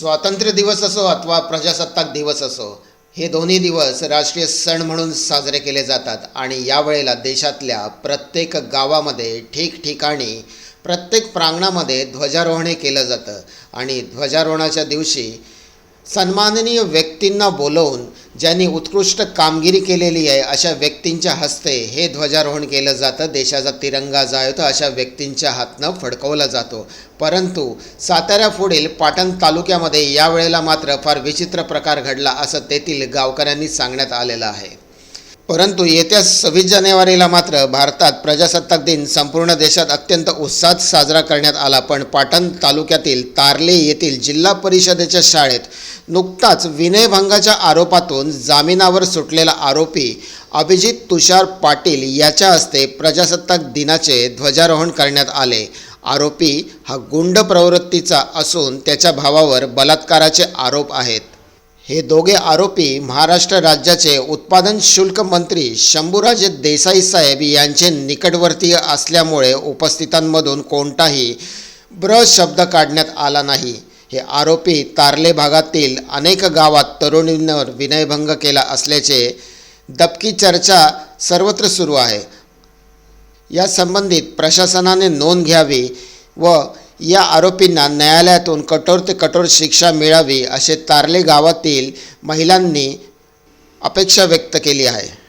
स्वातंत्र्य दिवस असो अथवा प्रजासत्ताक दिवस असो हे दोन्ही दिवस राष्ट्रीय सण म्हणून साजरे केले जातात आणि यावेळेला देशातल्या प्रत्येक गावामध्ये ठिकठिकाणी प्रत्येक प्रांगणामध्ये ध्वजारोहणे केलं जातं. आणि ध्वजारोहणाच्या दिवशी सन्माननीय व्यक्तींना बोलवून ज्यांनी उत्कृष्ट कामगिरी केलेली आहे अशा व्यक्ती व्यक्तींच्या हस्ते हे ध्वजारोहण केलं जातं. देशाचा तिरंगा जो आहे अशा व्यक्तींच्या हातनं फडकवला जातो. परंतु साताऱ्यापुढील पाटण तालुक्यामध्ये यावेळेला मात्र फार विचित्र प्रकार घडला असं तेथील गावकऱ्यांनी सांगण्यात आलेलं आहे. परंतु येत्या सव्वीस जानेवारीला मात्र भारतात प्रजासत्ताक दिन संपूर्ण देशात अत्यंत उत्साहात साजरा करण्यात आला. पण पाटण तालुक्यातील तारले येथील जिल्हा परिषदेच्या शाळेत नुकताच विनयभंगाच्या आरोपातून जामिनावर सुटलेला आरोपी अभिजित तुषार पाटील याच्या हस्ते प्रजासत्ताक दिनाचे ध्वजारोहण करण्यात आले. आरोपी हा गुंड प्रवृत्तीचा असून त्याच्या भावावर बलात्काराचे आरोप आहेत. हे दोघे आरोपी महाराष्ट्र राज्याचे उत्पादन शुल्क मंत्री शंभूराजे देसाई साहेब यांचे निकटवर्तीय असल्यामुळे उपस्थितांमधून कोणताही ब्र शब्द काढण्यात आला नाही. हे आरोपी तारले भागातील अनेक गावात तरुणींवर विनयभंग केला असल्याचे दबकी चर्चा सर्वत्र सुरू आहे. या संबंधित प्रशासनाने नोंद घ्यावी व या आरोपींना न्यायालयातून कठोर ते कठोर शिक्षा मिळावी असे तारले गावातील महिलांनी अपेक्षा व्यक्त केली आहे.